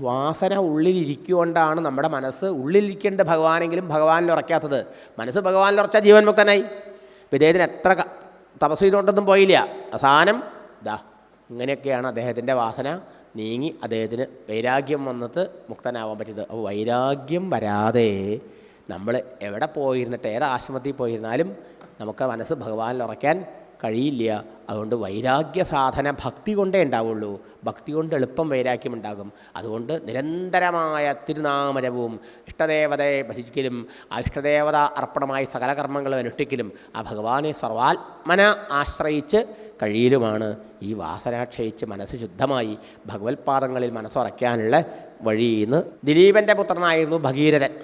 വാസന ഉള്ളിലിരിക്കുകൊണ്ടാണ് നമ്മുടെ മനസ്സ് ഉള്ളിലിരിക്കേണ്ട ഭഗവാനെങ്കിലും ഭഗവാനിൽ ഉറക്കാത്തത് മനസ്സ് ഭഗവാനിൽ ഉറച്ചാൽ ജീവൻ മുക്തനായി. ഇദ്ദേഹത്തിന് എത്ര തപസ് ചെയ്തുകൊണ്ടൊന്നും പോയില്ല. അവസാനം ദാ ഇങ്ങനെയൊക്കെയാണ് അദ്ദേഹത്തിന്റെ വാസന. നീങ്ങി അദ്ദേഹത്തിന് വൈരാഗ്യം വന്നിട്ട് മുക്തനാവാൻ പറ്റിയത്. അപ്പോൾ വൈരാഗ്യം വരാതെ നമ്മൾ എവിടെ പോയിരുന്നിട്ട് ഏത് ആശ്രമത്തിൽ പോയിരുന്നാലും നമുക്ക് മനസ്സ് ഭഗവാനിൽ ഉറയ്ക്കാൻ കഴിയില്ല. അതുകൊണ്ട് വൈരാഗ്യ സാധന ഭക്തി കൊണ്ടേ ഉണ്ടാവുള്ളൂ. ഭക്തി കൊണ്ട് എളുപ്പം വൈരാഗ്യം ഉണ്ടാകും. അതുകൊണ്ട് നിരന്തരമായ തിരുനാമരവും ഇഷ്ടദേവതയെ ഭജിക്കലും ആ ഇഷ്ടദേവത അർപ്പണമായി സകല കർമ്മങ്ങളും അനുഷ്ഠിക്കലും ആ ഭഗവാനെ സർവാത്മന ആശ്രയിച്ച് കഴിയലുമാണ്. ഈ വാസനാക്ഷയിച്ച് മനസ്സ് ശുദ്ധമായി ഭഗവത്പാദങ്ങളിൽ മനസ്സുറയ്ക്കാനുള്ള വഴിയെന്ന് ദിലീപന്റെ പുത്രനായിരുന്നു ഭഗീരഥൻ.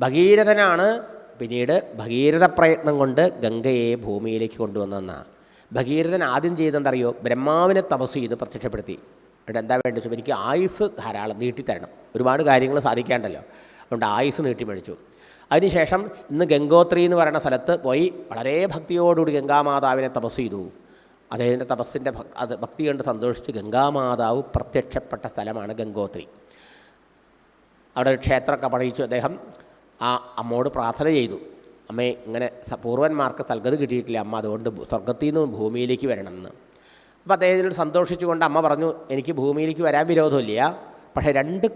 ഭഗീരഥനാണ് പിന്നീട് ഭഗീരഥ പ്രയത്നം കൊണ്ട് ഗംഗയെ ഭൂമിയിലേക്ക് കൊണ്ടുവന്നെന്നാണ് ഭഗീരഥൻ ആദ്യം ചെയ്തെന്തറിയോ? ബ്രഹ്മാവിനെ തപസ് ചെയ്ത് പ്രത്യക്ഷപ്പെടുത്തി. എന്നിട്ട് എന്താ വേണ്ടത് വെച്ചാൽ എനിക്ക് ആയുസ് ധാരാളം നീട്ടിത്തരണം. ഒരുപാട് കാര്യങ്ങൾ സാധിക്കാണ്ടല്ലോ. അതുകൊണ്ട് ആയുസ് നീട്ടി മേടിച്ചു. അതിനുശേഷം ഇന്ന് ഗംഗോത്രി എന്ന് പറയുന്ന സ്ഥലത്ത് പോയി വളരെ ഭക്തിയോടുകൂടി ഗംഗാമാതാവിനെ തപസ് ചെയ്തു. അദ്ദേഹത്തിന്റെ തപസ്സിന്റെ അത് ഭക്തി കണ്ട് സന്തോഷിച്ച് ഗംഗാമാതാവ് പ്രത്യക്ഷപ്പെട്ട സ്ഥലമാണ് ഗംഗോത്രി. അവിടെ ഒരു ക്ഷേത്രമൊക്കെ പണിയിച്ചു അദ്ദേഹം. ആ അമ്മോട് പ്രാർത്ഥന ചെയ്തു. അമ്മേ ഇങ്ങനെ പൂർവന്മാർക്ക് സൽഗതി കിട്ടിയിട്ടില്ല അമ്മ അതുകൊണ്ട് സ്വർഗത്തിൽ നിന്ന് ഭൂമിയിലേക്ക് വരണം എന്ന് അപ്പോൾ അദ്ദേഹത്തിനോട് സന്തോഷിച്ചുകൊണ്ട് അമ്മ പറഞ്ഞു എനിക്ക് ഭൂമിയിലേക്ക് വരാൻ വിരോധമില്ല. പക്ഷേ രണ്ട്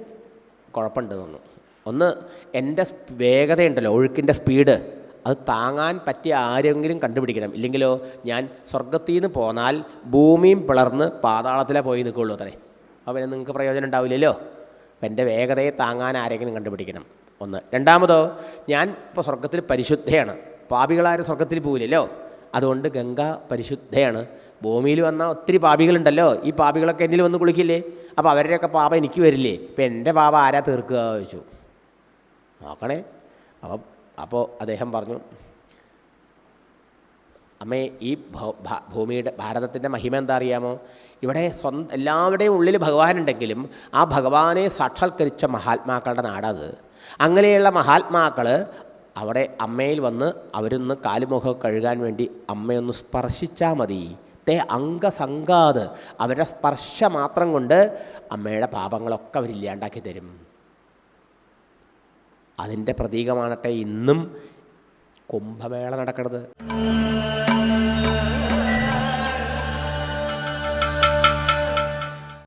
കുഴപ്പമുണ്ട് തോന്നുന്നു. ഒന്ന് എന്റെ വേഗതയുണ്ടല്ലോ ഒഴുക്കിന്റെ സ്പീഡ്. അത് താങ്ങാൻ പറ്റിയ ആരെങ്കിലും കണ്ടുപിടിക്കണം. ഇല്ലെങ്കിലോ ഞാൻ സ്വർഗത്തിൽ നിന്ന് പോന്നാൽ ഭൂമിയും പിളർന്ന് പാതാളത്തിലെ പോയി നിൽക്കുള്ളൂ അത്രേ. അപ്പോൾ പിന്നെ നിങ്ങൾക്ക് പ്രയോജനം ഉണ്ടാവില്ലല്ലോ. അപ്പം എന്റെ വേഗതയെ താങ്ങാൻ ആരെങ്കിലും കണ്ടുപിടിക്കണം. ഒന്ന്. രണ്ടാമതോ ഞാൻ ഇപ്പോൾ സ്വർഗത്തിൽ പരിശുദ്ധയാണ്. പാപികളാരും സ്വർഗത്തിൽ പോവില്ലല്ലോ. അതുകൊണ്ട് ഗംഗ പരിശുദ്ധയാണ്. ഭൂമിയിൽ വന്ന ഒത്തിരി പാപികളുണ്ടല്ലോ. ഈ പാപികളൊക്കെ എന്നിൽ വന്ന് കുളിക്കില്ലേ? അപ്പോൾ അവരുടെയൊക്കെ പാപം എനിക്ക് വരില്ലേ? ഇപ്പം എന്റെ പാപം ആരാ തീർക്കുക ചോദിച്ചു. നോക്കണേ. അപ്പോൾ അപ്പോൾ അദ്ദേഹം പറഞ്ഞു അമ്മേ ഈ ഭൂമിയുടെ ഭാരതത്തിന്റെ മഹിമ എന്താ അറിയാമോ? ഇവിടെ സ്വന്തം എല്ലാവരുടെയും ഉള്ളിൽ ഭഗവാനുണ്ടെങ്കിലും ആ ഭഗവാനെ സാക്ഷാത്കരിച്ച മഹാത്മാക്കളുടെ നാടത്. അങ്ങനെയുള്ള മഹാത്മാക്കൾ അവിടെ അമ്മയിൽ വന്ന് അവരൊന്ന് കാലുമുഖം കഴുകാൻ വേണ്ടി അമ്മയൊന്ന് സ്പർശിച്ചാൽ മതി. തേ അംഗസംഗാത്. അവരുടെ സ്പർശ മാത്രം കൊണ്ട് അമ്മയുടെ പാപങ്ങളൊക്കെ അവരില്ലാണ്ടാക്കി തരും. അതിന്റെ പ്രതീകമാണട്ടെ ഇന്നും കുംഭമേള നടക്കുന്നത്